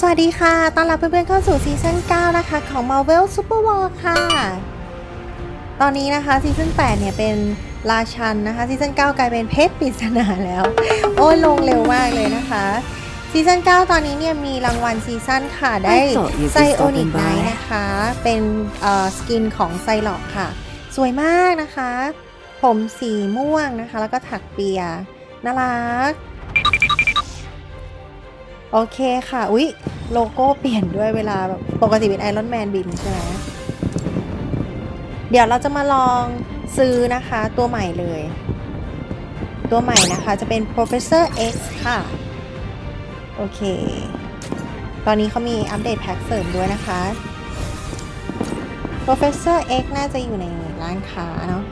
สวัสดีค่ะต้อนรับเพื่อนๆเข้าสู่ซีซั่น 9 นะคะ ของ Marvel Super War ค่ะ ตอนนี้นะคะซีซั่น 8 เนี่ยเป็นราชันนะคะซีซั่น 9 กลายเป็นเพชรปริศนาแล้ว โอ้ยลงเร็วมากเลยนะคะซีซั่น 9 ตอนนี้เนี่ยมีรางวัลซีซั่นค่ะ ได้ I thought you'd be ไซโอนิก stopping ไน by นะคะ เป็นเอ่อสกินของไซลอกค่ะ สวยมากนะคะ ผมสีม่วงนะคะ แล้วก็ถักเปีย น่ารัก โอเคค่ะ อุ๊ย โลโก้เปลี่ยนด้วยเวลาแบบปกติเป็นไอรอนแมนบินใช่ไหมเดี๋ยวเราจะมาลองซื้อนะคะตัวใหม่เลย ตัวใหม่นะคะจะเป็น Professor X ค่ะ โอเค ตอนนี้เขามีอัปเดตแพ็กเสริมด้วยนะคะ Professor X น่าจะอยู่ในร้านค้าเนาะ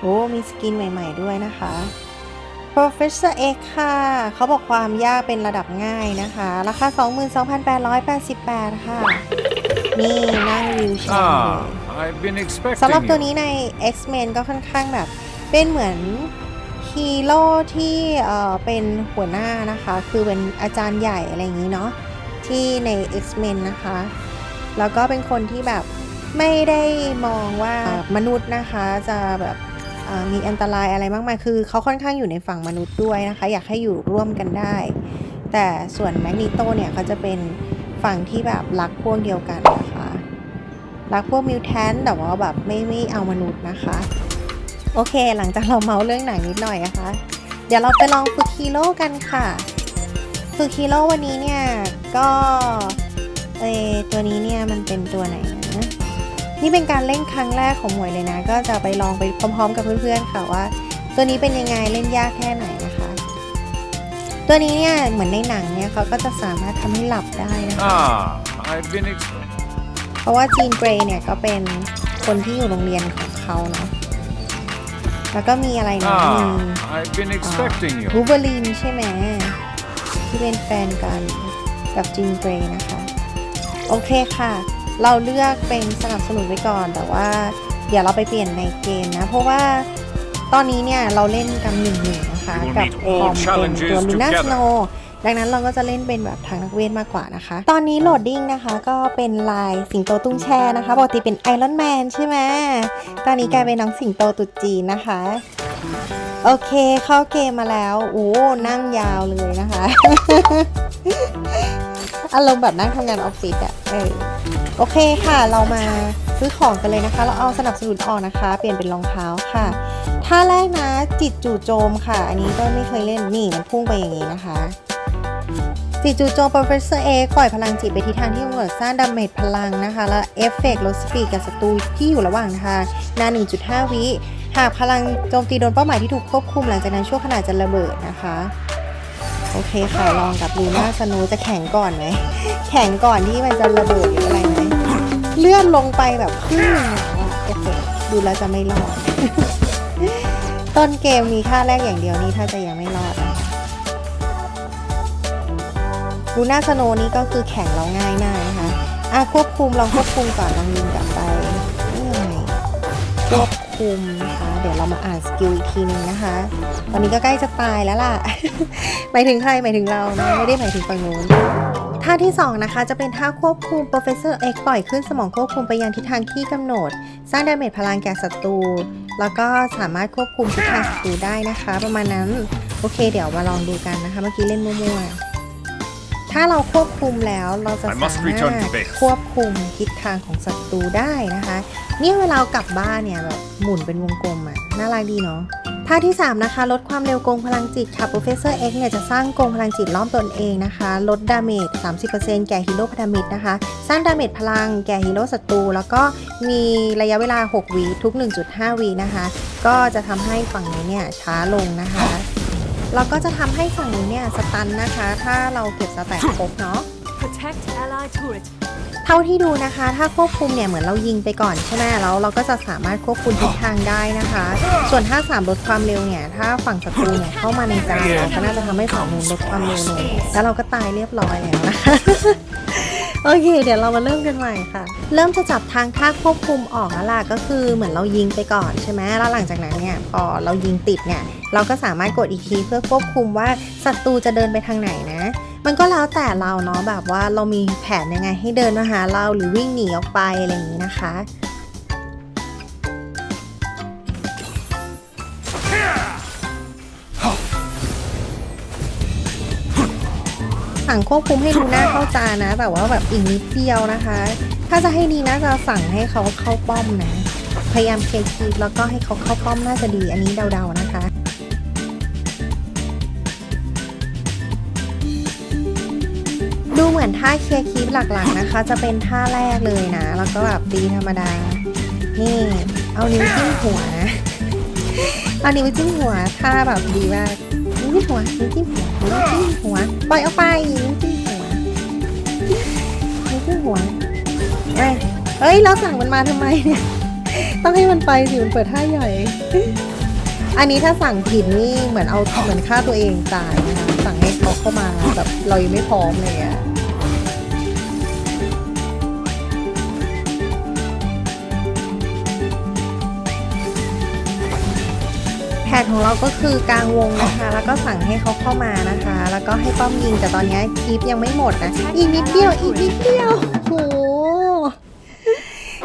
โอ้มีสกินใหม่ๆด้วยนะคะ Professor X ค่ะ เขาบอกความยากเป็นระดับง่ายนะคะ ราคา 22,888 ค่ะ นี่นั่งวิวแชร์เลย Ah, I've been expecting สำหรับตัว you. นี้ใน X-Men ก็ค่อนข้างแบบ เป็นเหมือนฮีโร่ที่เอ่อเป็นหัวหน้านะคะ คือเป็นอาจารย์ใหญ่อะไรอย่างนี้เนาะที่ใน X-Men นะคะ แล้วก็เป็นคนที่แบบไม่ได้มองว่ามนุษย์นะคะจะแบบเอ่อ มีอันตรายอะไรมากมาย คือเขาค่อนข้างอยู่ในฝั่งมนุษย์ด้วยนะคะ อยากให้อยู่ร่วมกันได้ แต่ส่วนแมกนีโตเนี่ยเขาจะเป็นฝั่งที่แบบรักพวกเดียวกันนะคะ รักพวกมิวแทนแต่ว่าแบบไม่ไม่เอามนุษย์นะคะ โอเค หลังจากเราเมาเรื่องหนังนิดหน่อยนะคะ เดี๋ยวเราไปลองฝึกฮีโร่กันค่ะ ฝึกฮีโร่วันนี้เนี่ยก็เออตัวนี้เนี่ยมันเป็นตัวไหน นะนี่เป็นการเล่นครั้งแรกของหมวยเลยนะ ก็จะไปลองไปพร้อมๆ กับเพื่อนๆค่ะว่า ตัวนี้เป็นยังไงเล่นยากแค่ไหนนะคะ ตัวนี้เนี่ยเหมือนในหนังเนี่ยเขาก็จะสามารถทำให้หลับได้นะคะ Ah, I've been ex- เพราะว่าจีนเกรย์เนี่ยก็เป็นคนที่อยู่โรงเรียนของเขาเนาะแล้วก็มีอะไรนะมี Ah, I've been expecting บู you. เบอรีนใช่ไหมที่เป็นแฟนกันกับจีนเกรย์นะคะ โอเคค่ะ เราเลือกเป็นสนับสนุนไว้ก่อน แต่ว่าเดี๋ยวเราไปเปลี่ยนในเกมนะ เพราะว่าตอนนี้เนี่ยเราเล่นกันหนึ่งหนึ่งนะคะ We will กับ meet ค all อมเป็น challenges ตัวลูน่า together สโนดังนั้นเราก็จะเล่นเป็นแบบทางนักเวทมากกว่านะคะ ตอนนี้โหลดดิ้งนะคะก็เป็นลายสิงโตตุ้งแช่นะคะ ปกติเป็นไอรอนแมนใช่ไหมตอนนี้กลายเป็นน้องสิงโตตุดจีนนะคะ โอเคเข้าเกมมาแล้ว โอ้นั่งยาวเลยนะคะ อารมณ์แบบนั่งทำงานออฟฟิศอะเออ โอเคค่ะ เรามาซื้อของกันเลยนะคะ เราเอาสนับสนุนออกนะคะ เปลี่ยนเป็นรองเท้าค่ะ ท่าแรกนะ จิตจู่โจมค่ะ อันนี้ก็ไม่เคยเล่นนี่มันพุ่งไปอย่างนี้นะคะ จิตจู่โจม Professor A ปล่อยพลังจิตไปทิศทางที่กำหนดสร้างดาเมจพลังนะคะ และเอฟเฟกต์ลดสปีดกับศัตรูที่อยู่ระหว่างทางนาน1.5 วิหากพลังโจมตีโดนเป้าหมายที่ถูกควบคุมหลังจากนั้นช่วงขณะจะระเบิดนะคะโอเคค่ะลองกับลูน่าสนว์จะแข็งก่อนไหมแข็งก่อนที่มันจะระเบิดหรืออะไร เลื่อนลงไปแบบครึ่งนึ่งแล้วอะโอเคดูแล้วจะไม่รอด ต้นเกมมีค่าแรกอย่างเดียวนี่ถ้าจะยังไม่รอดลูน่าสโนนี่ก็คือแข็งแล้วง่ายมากนะคะอะควบคุมลองควบคุมก่อนลองยิงกลับไปนี่ไงควบคุมนะคะเดี๋ยวเรามาอ่านสกิลอีกทีนึงนะคะ ตอนนี้ก็ใกล้จะตายแล้วล่ะ หมายถึงใครหมายถึงเรานะไม่ได้หมายถึงฝั่งโน้น ท่าที่ 2 นะคะ จะเป็นท่าควบคุม Professor X ปล่อยขึ้นสมองควบคุมไปยังทิศทางที่กำหนด สร้างดาเมจพลังแก่ศัตรู แล้วก็สามารถควบคุมทิศทางศัตรูได้นะคะ ประมาณนั้น โอเค เดี๋ยวมาลองดูกันนะคะ เมื่อกี้เล่นมั่วๆ ถ้าเราควบคุมแล้วเราจะ I สา must มาร return ถ to base ควบคุมทิศทางของศัตรูได้นะคะ เนี่ยเวลาเรากลับบ้านเนี่ยแบบหมุนเป็นวงกลมอะน่ารักดีเนาะ ท่าที่ 3 นะคะ ลดความเร็วกงพลังจิตค่ะ Professor X เนี่ยจะสร้างกงพลังจิตล้อมตนเองนะคะ ลดดาเมจ 30%แก่ฮีโร่พันธมิตรนะคะ สร้างดาเมจพลังแก่ฮีโร่ศัตรู แล้วก็มีระยะเวลา 6วีทุก 1.5วีนะคะ ก็จะทำให้ฝั่งนี้เนี่ยช้าลงนะคะ แล้วก็จะทำให้ฝั่งนี้เนี่ยสตันนะคะ ถ้าเราเก็บสแตทครบเนาะ Protect allied turret. เท่าที่ดูนะคะ ถ้าควบคุมเนี่ยเหมือนเรายิงไปก่อนใช่ไหมแล้วเราก็จะสามารถควบคุมทิศทางได้นะคะ ส่วนถ้าสามลดความเร็วเนี่ยถ้าฝั่งศัตรูเนี่ยเข้ามาในกลางเราก็น่าจะทำให้ฝั่งนู้นลดความเร็วลงแล้วเราก็ตายเรียบร้อยแล้วนะคะโอเค เดี๋ยวเรามาเริ่มกันใหม่ค่ะ เริ่มจะจับทางท่าควบคุมออกแล้วล่ะก็คือเหมือนเรายิงไปก่อนใช่ไหมแล้วหลังจากนั้นเนี่ยพอเรายิงติดเนี่ยเราก็สามารถกดอีกทีเพื่อควบคุมว่าศัตรูจะเดินไปทางไหนนะ มันก็แล้วแต่เราเนาะแบบว่าเรามีแผนยังไงให้เดินมาหาเราหรือวิ่งหนีออกไปอะไรอย่างนี้นะคะ สั่งควบคุมให้ดูหน้าเข้าตานะ แต่ว่าแบบอีกนิดเดียวนะคะ ถ้าจะให้ดีน่าจะสั่งให้เขาเข้าป้อมนะ พยายามเคลียร์คีแล้วก็ให้เขาเข้าป้อมน่าจะดีอันนี้เดาๆนะ ดูเหมือนท่าเคลียร์คีบหลักๆนะคะ จะเป็นท่าแรกเลยนะ แล้วก็แบบดีธรรมดานี่เอานิ้วจิ้มหัวนะเอานิ้วจิ้มหัวท่าแบบดีมากนิ้วจิ้มหัวนิ้วจิ้มหัวนิ้วจิ้มหัวปล่อยออกไปนิ้วจิ้มหัวนิ้วจิ้มหัวเอ้ยเอ้ยเราสั่งมันมาทำไมเนี่ยต้องให้มันไปสิมันเปิดท่าใหญ่ อันนี้ถ้าสั่งผิดนี่เหมือนเอาเหมือนฆ่าตัวเองตายนะคะสั่งให้เขาเข้ามาแบบเรายังไม่พร้อมเลยอะ แผนของเราก็คือกลางวงนะคะ แล้วก็สั่งให้เขาเข้ามานะคะ แล้วก็ให้ป้อมยิงแต่ตอนนี้คลิปยังไม่หมดนะอีกนิดเดียวอีกนิดเดียวโห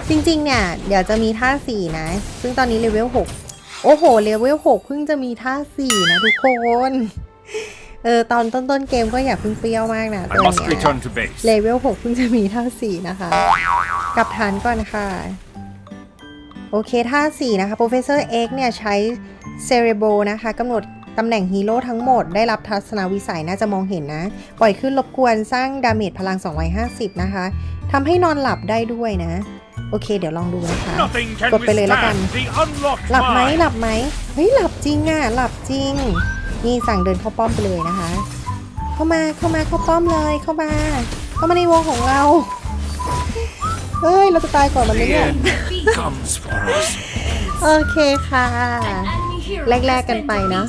จริงๆ เนี่ย เดี๋ยวจะมีท่า4นะ ซึ่งตอนนี้เลเวล6โอ้โหเลเวล6เพิ่งจะมีท่า4นะทุกคนเออตอนต้นๆเกมก็อย่าเพิ่งเปรี้ยวมากนะ I ตัว must เนี้ย return to base. เลเวล6เพิ่งจะมีท่า4นะคะ กลับฐานก่อนค่ะ โอเคท่า 4 นะคะ Professor X เนี่ยใช้ Cerebro นะคะกำหนดตำแหน่งฮีโร่ทั้งหมดได้รับทัศนวิสัยน่าจะมองเห็นนะ ปล่อยขึ้นรบกวนสร้างดาเมจพลัง 250 นะคะทำให้นอนหลับได้ด้วยนะ โอเค เดี๋ยวลองดูนะคะ Nothing can กดไปเลยแล้วกัน withstand the unlocked หลับไหม mind. หลับไหมเฮ้ยหลับจริงอะ หลับจริง นี่สั่งเดินเข้าป้อมไปเลยนะคะ เข้ามาเข้ามาเข้าป้อมเลยเข้ามาเข้ามาในวงของเรา เฮ้ย เราจะตายก่อนมันไหม The เนี่ย end comes for us. โอเคค่ะ Enemy hero Lag- lag has กัน been ไปนะ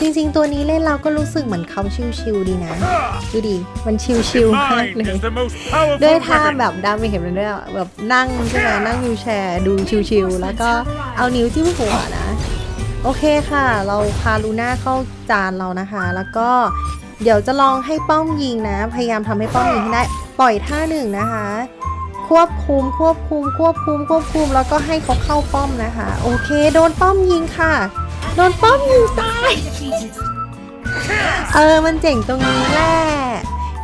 จริงๆ ตัวนี้เล่นเราก็รู้สึกเหมือนเขาชิวๆดีนะ ดูดิ มันชิวๆมาก Mind เลย is the most powerful ด้วยท่า weapon. แบบดาเมจเห็นมันด้วยอะแบบนั่งใช่ไหมนั่งวิวแชร์ ดูชิวๆแล้วก็เอานิ้วจิ้มหัวนะ โอเคค่ะ เราพาลูน่าเข้าจานเรานะคะ แล้วก็เดี๋ยวจะลองให้ป้อมยิงนะ พยายามทำให้ป้อมยิงให้ได้ ปล่อยท่าหนึ่งนะคะ ควบคุมควบคุมควบคุมควบคุม แล้วก็ให้เขาเข้าป้อมนะคะ โอเค โดนป้อมยิงค่ะ โดนป้อมยิงตาย เออ มันเจ๋งตรงนี้แหละ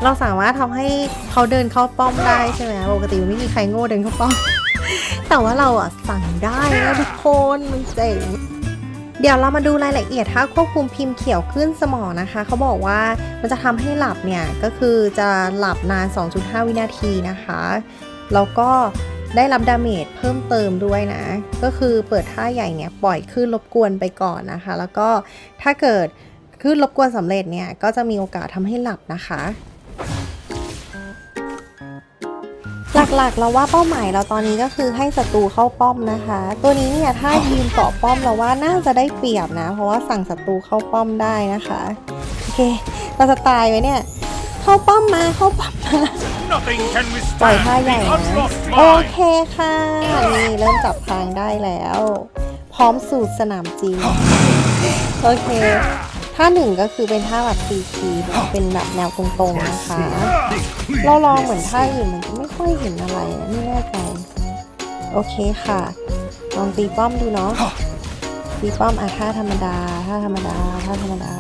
เราสามารถทำให้เขาเดินเข้าป้อมได้ใช่ไหมปกติไม่มีใครโง่เดินเข้าป้อม แต่ว่าเราอะสั่งได้นะทุกคน มันเจ๋งเดี๋ยวเรามาดูรายละเอียดถ้าควบคุมพิมพ์เขียวขึ้นสมองนะคะ เขาบอกว่ามันจะทำให้หลับเนี่ย ก็คือจะหลับนาน 2.5 วินาทีนะคะ แล้วก็ ได้รับดาเมจเพิ่มเติมด้วยนะ ก็คือเปิดท่าใหญ่เนี่ยปล่อยขึ้นรบกวนไปก่อนนะคะ แล้วก็ถ้าเกิดขึ้นรบกวนสำเร็จเนี่ยก็จะมีโอกาสทำให้หลับนะคะหลักๆ เราว่าเป้าหมายเราตอนนี้ก็คือให้ศัตรูเข้าป้อมนะคะ ตัวนี้เนี่ยถ้ายืนเกาะป้อมเราว่าน่าจะได้เปรียบนะ เพราะว่าสั่งศัตรูเข้าป้อมได้นะคะ โอเคเราจะตายไหมเนี่ย เข้าป้อมมาเข้าป้อมมา Nothing can ปล่อย withstand ท่าใหญ่ the นะ unlocked โอ mind. เคค่ะ นี่เริ่มจับทางได้แล้ว พร้อมสู่สนามจริงโอเคท่าหนึ่งก็คือเป็นท่าแบบตีคีเป็นแบบแนวตรงๆนะคะ เราลองเหมือนท่าอื่นมันจะไม่ค่อยเห็นอะไรนะไม่แน่ใจโอเคค่ะ ลองตีป้อมดูเนาะตีป้อมอะท่าธรรมดาท่าธรรมดาท่าธรรมดา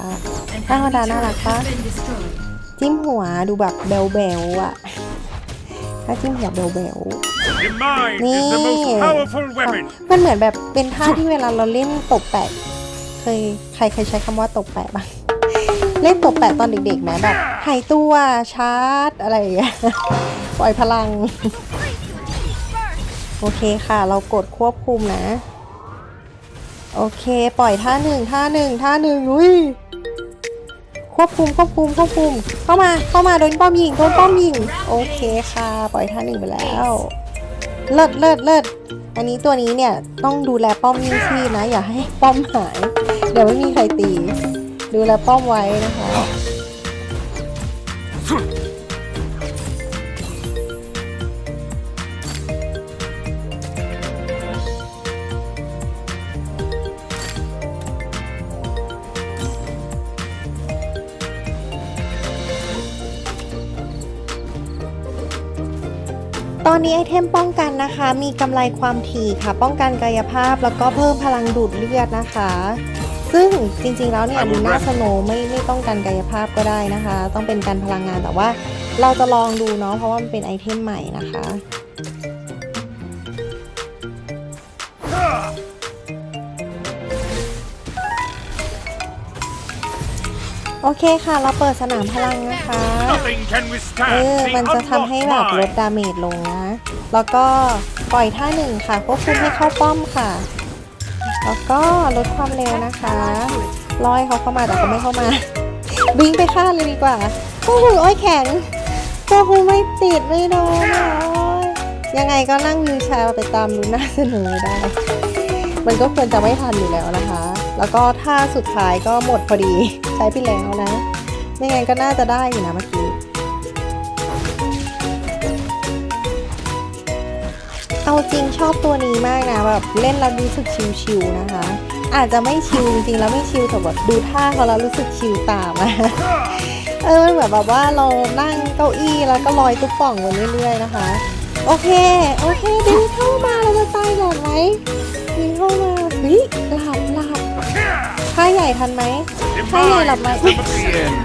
An Ah, enemy wala na, turret naka. has been destroyed. จิ้มหัวดูแบบเบลเบลๆอะถ้าจิ้มหัวเบลเบล The mind นี่ is the most powerful weapon. มันเหมือนแบบเป็นท่าที่เวลาเราเล่นตบแปะเคยใครเคยใช้คำว่าตบแปะบ้างเล่นตบแปะตอนเด็กๆไหมแบบหายตัวชาร์จอะไรอย่างเงี้ยปล่อยพลัง โอเคค่ะ เรากดควบคุมนะ โอเค ปล่อยท่าหนึ่งท่าหนึ่งท่าหนึ่งอุ้ย ควบคุมควบคุมควบคุม เข้ามาเข้ามาโดนป้อมยิงโดนป้อมยิงโอเคค่ะ ปล่อยท่าหนึ่งไปแล้ว เลิศเลิศเลิศอันนี้ตัวนี้เนี่ยต้องดูแลป้อมยิ่งชีพนะ อย่าให้ป้อมหาย เดี๋ยวไม่มีใครตี ดูแลป้อมไว้นะคะ อนนี้ไอเทมป้องกันนะคะ มีกำไรความถี่ค่ะ ป้องกันกายภาพแล้วก็เพิ่มพลังดูดเลือดนะคะ ซึ่งจริงๆแล้วเนี่ยลูน่าสโนไม่ไม่ต้องการกายภาพก็ได้นะคะ ต้องเป็นการพลังงานแต่ว่าเราจะลองดูเนาะเพราะว่ามันเป็นไอเทมใหม่นะคะ โอเคค่ะ เราเปิดสนามพลังนะคะ Nothing can เอ withstand อ the มันจะทำให้แบบลด unlocked ดาเมจลงนะ แล้วก็ปล่อยท่าหนึ่งค่ะควบคุมให้เข้าป้อมค่ะ แล้วก็ลดความเร็วนะคะรอให้เขาเข้ามาแต่เขาไม่เข้ามาบิงไปฆ่าเลยดีกว่าโอ้โหโอ้ยแข็งโอ้โหไม่ติดไม่โดนอะโอ้ยยังไงก็นั่งวิวแชร์ไปตามลูน่าเสนอได้ มันก็ควรจะไม่ทันอยู่แล้วนะคะ แล้วก็ท่าสุดท้ายก็หมดพอดี ใช้ไปแล้วนะ ไม่งั้นก็น่าจะได้อยู่นะเมื่อกี้ เอาจริงชอบตัวนี้มากนะแบบเล่นแล้วรู้สึกชิลๆนะคะ อาจจะไม่ชิลจริงๆแล้วไม่ชิลแต่แบบดูท่าเขาแล้วรู้สึกชิลตามอะเออมันเหมือนแบบว่าเรานั่งเก้าอี้แล้วก็ลอยตุ๊บป่องไปเรื่อยๆนะคะ โอเค โอเคดึงเข้ามาเราจะตายก่อนไหมดึงเข้ามาเฮ้ยหลับหลับ ท่าใหญ่ทันไหมท่าใหญ่หลับไหม Demise is the end.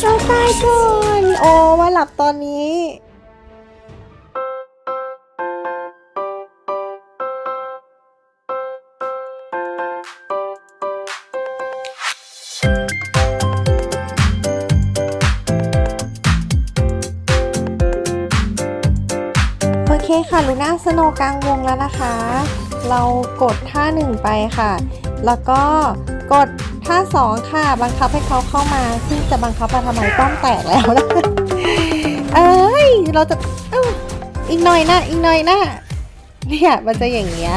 เราตายก่อนโอ้มาหลับตอนนี้ โอเคค่ะลูน่าสโนว์กลางวงแล้วนะคะ เรากดท่าหนึ่งไปค่ะ แล้วก็กดท่าสองค่ะ บังคับให้เขาเข้ามาซึ่งจะบังคับมาทำไมป้อมแตกแล้วนะเอ้ยเราจะอ,อีกหน่อยนะอีกหน่อยนะเนี่ยมันจะอย่างเงี้ย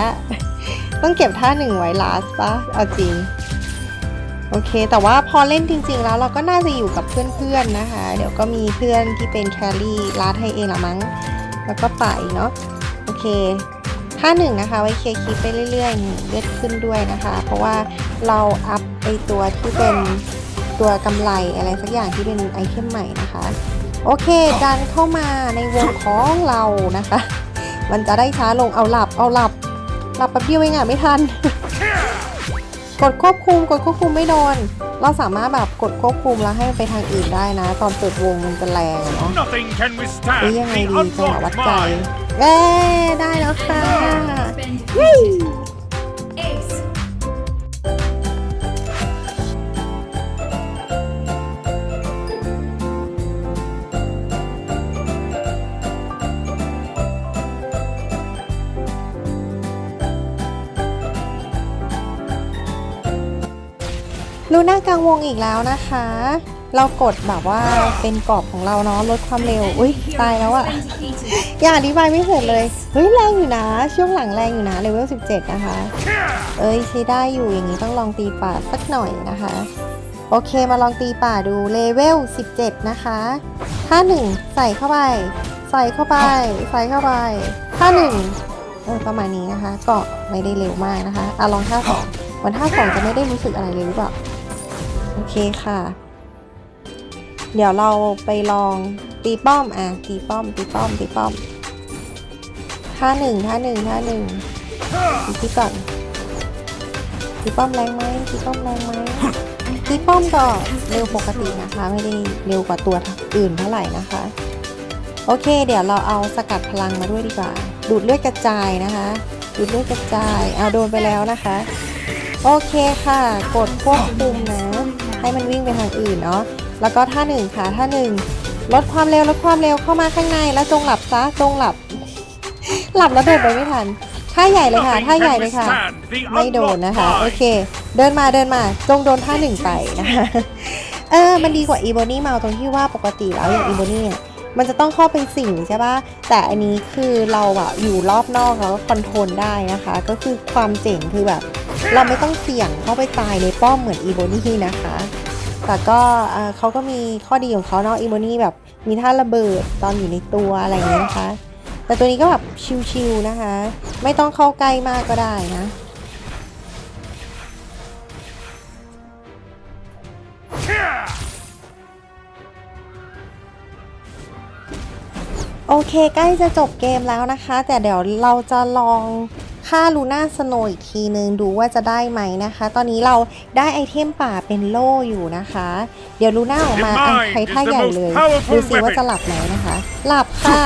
ต้องเก็บท่าหนึ่งไว้ลาสปะเอาจริงโอเค แต่ว่าพอเล่นจริง ๆ แล้วเราก็น่าจะอยู่กับเพื่อนๆนะคะ เดี๋ยวก็มีเพื่อนที่เป็นแครี่ลาดให้เองละมั้ง แล้วก็ป่าอีกเนาะ โอเค ท่าหนึ่งนะคะไว้เคลียร์คลิปไปเรื่อยๆนี่เลือดขึ้นด้วยนะคะ เพราะว่าเราอัพไอตัวที่เป็นตัวกำไรอะไรสักอย่างที่เป็นไอเทมใหม่นะคะ โอเคดันเข้ามาในวงของเรานะคะ มันจะได้ช้าลงเอาหลับเอาหลับหลับแป๊บเดียวเองอะไม่ทัน กดควบคุมกดควบคุมไม่โดน เราสามารถแบบกดควบคุมแล้วให้มันไปทางอื่นได้นะ ตอนเปิดวงมันจะแรงอะเนาะ Nothing can หรือ withstand ยังไง the ดีจังหวะวัด unlocked ใจ mind. เอ้ได้แล้วค่ะ Been เฮ้ย Ace. ลูน่ากลางวงอีกแล้วนะคะ เรากดแบบว่าเป็นกรอบของเราเนาะลดความเร็ว อุ้ยตายแล้วอะ Defeated. อย่าอธิบายไม่เสร็จเลย เฮ้ยแรงอยู่นะ ช่วงหลังแรงอยู่นะเลเวล 17 นะคะ เอ้ยใช้ได้อยู่อย่างนี้ต้องลองตีป่าสักหน่อยนะคะ โอเคมาลองตีป่าดูเลเวล 17 นะคะท่าหนึ่งใส่เข้าไป ใส่เข้าไป ใส่เข้าไปท่าหนึ่งเออประมาณนี้นะคะ ก็ไม่ได้เร็วมากนะคะอะลองท่าสองวันท่าสองจะไม่ได้รู้สึกอะไรเลยหรือเปล่าโอเคค่ะ เดี๋ยวเราไปลองตีป้อมอะตีป้อมตีป้อมตีป้อมท่าหนึ่งท่าหนึ่งท่าหนึ่งตีที่ก่อนตีป้อมแรงไหมตีป้อมแรงไหมตีป้อมก็เร็วปกตินะคะ ไม่ได้เร็วกว่าตัวอื่นเท่าไหร่นะคะ โอเค เดี๋ยวเราเอาสกัดพลังมาด้วยดีกว่า ดูดเลือดกระจายนะคะดูดเลือดกระจายเอาโดนไปแล้วนะคะ โอเคค่ะ กดควบคุมนะ ให้มันวิ่งไปทางอื่นเนาะ แล้วก็ท่าหนึ่งค่ะท่าหนึ่งลดความเร็วลดความเร็วเข้ามาข้างในแล้วจงหลับซะจงหลับ หลับแล้วโดดไปไม่ทันท่าใหญ่เลยค่ะ Nothing ท่าใหญ่ can เลยค่ะ withstand the ไม่โดน unlocked นะคะ โอ mind. เค เดินมาเดินมาจงโดนท่าหนึ่งไปนะคะเออ มันดีกว่าอีโบนี่มาตรงที่ว่าปกติแล้วอย่างอีโบนี่เนี่ยมันจะต้องเข้าไปสิงใช่ปะแต่อันนี้คือเราอะอยู่รอบนอกแล้วก็คอนโทรลได้นะคะ ก็คือความเจ๋งคือแบบ เราไม่ต้องเสี่ยงเข้าไปตายในป้อมเหมือนอีโบนี่นะคะ แต่ก็เขาก็มีข้อดีของเขาเนาะอีโบนี่แบบมีท่าระเบิดตอนอยู่ในตัวอะไรอย่างเงี้ยนะคะ แต่ตัวนี้ก็แบบชิวๆนะคะ ไม่ต้องเข้าใกล้มากก็ได้นะโอเค ใกล้จะจบเกมแล้วนะคะ แต่เดี๋ยวเราจะลอง ฆ่าลูน่าสโนว์อีกทีนึงดูว่าจะได้ไหมนะคะ ตอนนี้เราได้ไอเทมป่าเป็นโล่อยู่นะคะ เดี๋ยวลูน่าออกมาอะใช้ท่าใหญ่เลยดูซิว่าจะหลับไหมนะคะ หลับค่ะ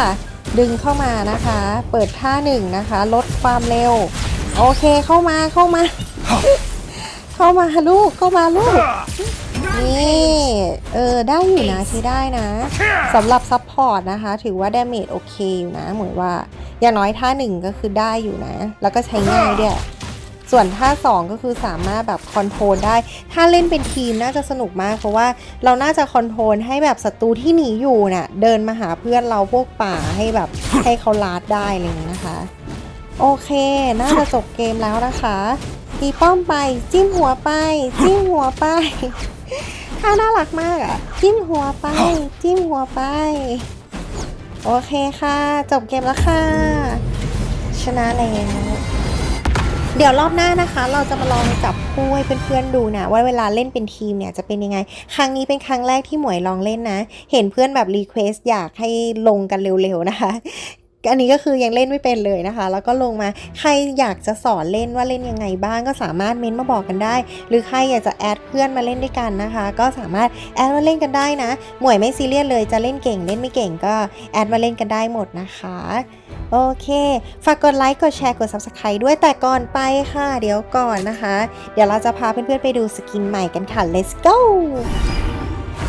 ดึงเข้ามานะคะ เปิดท่าหนึ่งนะคะ ลดความเร็ว โอเคเข้ามาเข้ามา เข้ามาลูกเข้ามาลูก นี่เออได้อยู่นะใช้ได้นะสำหรับซัพพอร์ตนะคะ ถือว่าดาเมจโอเคอยู่นะ เหมือนว่า อย่างน้อยท่าหนึ่งก็คือได้อยู่นะ แล้วก็ใช้ง่ายด้วยส่วนท่าสองก็คือสามารถแบบคอนโทรลได้ ถ้าเล่นเป็นทีมน่าจะสนุกมาก เพราะว่าเราน่าจะคอนโทรลให้แบบศัตรูที่หนีอยู่น่ะเดินมาหาเพื่อนเราพวกป่าให้แบบให้เขาลาดได้อะไรอย่างนี้นะคะ โอเค น่าจะจบเกมแล้วนะคะตีป้อมไป จิ้มหัวไป จิ้มหัวไป ท่าน่ารักมากอะ่ะ จิ้มหัวไป จิ้มหัวไป โอเคค่ะ จบเกมแล้วค่ะ ชนะแล้วเดี๋ยวรอบหน้านะคะ เราจะมาลองจับคู่ให้เพื่อนๆดูนะว่าเวลาเล่นเป็นทีมเนี่ยจะเป็นยังไง ครั้งนี้เป็นครั้งแรกที่หมวยลองเล่นนะ เห็นเพื่อนแบบรีเควสอยากให้ลงกันเร็วๆนะคะ อันนี้ก็คือยังเล่นไม่เป็นเลยนะคะ แล้วก็ลงมาใครอยากจะสอนเล่นว่าเล่นยังไงบ้างก็สามารถเม้นต์มาบอกกันได้ หรือใครอยากจะแอดเพื่อนมาเล่นด้วยกันนะคะ ก็สามารถแอดมาเล่นกันได้นะหมวยไม่ซีเรียสเลยจะเล่นเก่งเล่นไม่เก่งก็แอดมาเล่นกันได้หมดนะคะโอเค ฝากกดไลค์กดแชร์กด Subscribe ด้วยแต่ก่อนไปค่ะ เดี๋ยวก่อนนะคะ เดี๋ยวเราจะพาเพื่อนๆไปดูสกินใหม่กันค่ะ let's go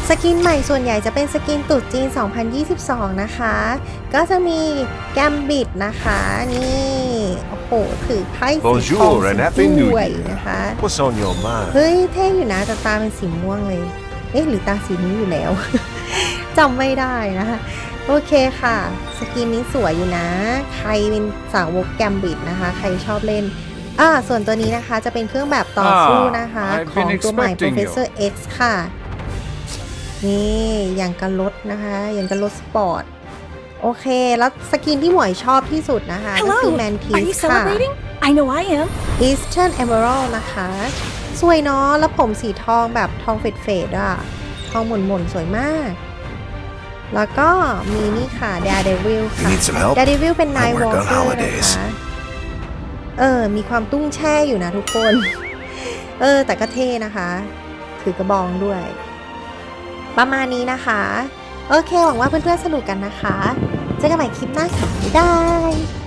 สกินใหม่ส่วนใหญ่จะเป็นสกินตรุษจีน 2022 นะคะ ก็จะมีแกมบิดนะคะ นี่ โอ้โห ถือไพ่สีทอง Bonjour and Happy New ด้วย Year. นะคะ What's on your mind? เฮ้ย เท่อยู่นะ แต่ตาเป็นสีม่วงเลย เอ๊ะ หรือตาสีนี้อยู่แล้ว จำไม่ได้นะคะ โอเคค่ะ สกินนี้สวยอยู่นะ ใครเป็นสาวกแกมบิดนะคะ ใครชอบเล่นอ่าส่วนตัวนี้นะคะจะเป็นเครื่องแบบต่อสู้นะคะ Ah, I've ของ been ตัวใหม่ expecting you. Professor X ค่ะ นี่อย่างกันรถนะคะ อย่างกันรถสปอร์ต โอเค แล้วสกินที่หมวยชอบที่สุดนะคะ ก็คือ Hello. แมนที Are you สค่ะ celebrating? I know I am. Eastern Emerald นะคะ สวยเนาะแล้วผมสีทองแบบทองเฟดเฟดๆอะทองหม่นหม่นๆสวยมาก แล้วก็มีนี่ค่ะ Daredevil You ค่ะ need some help? Daredevil เป็น I Night work on Walker นะ holidays. คะเออ มีความตุ้งแช่อยู่นะทุกคน เออ แต่ก็เท่นะคะ ถือกระบองด้วย ประมาณนี้นะคะ โอเคหวังว่าเพื่อนๆสนุกกันนะคะ เจอกันใหม่คลิปหน้าค่ะบ๊ายบาย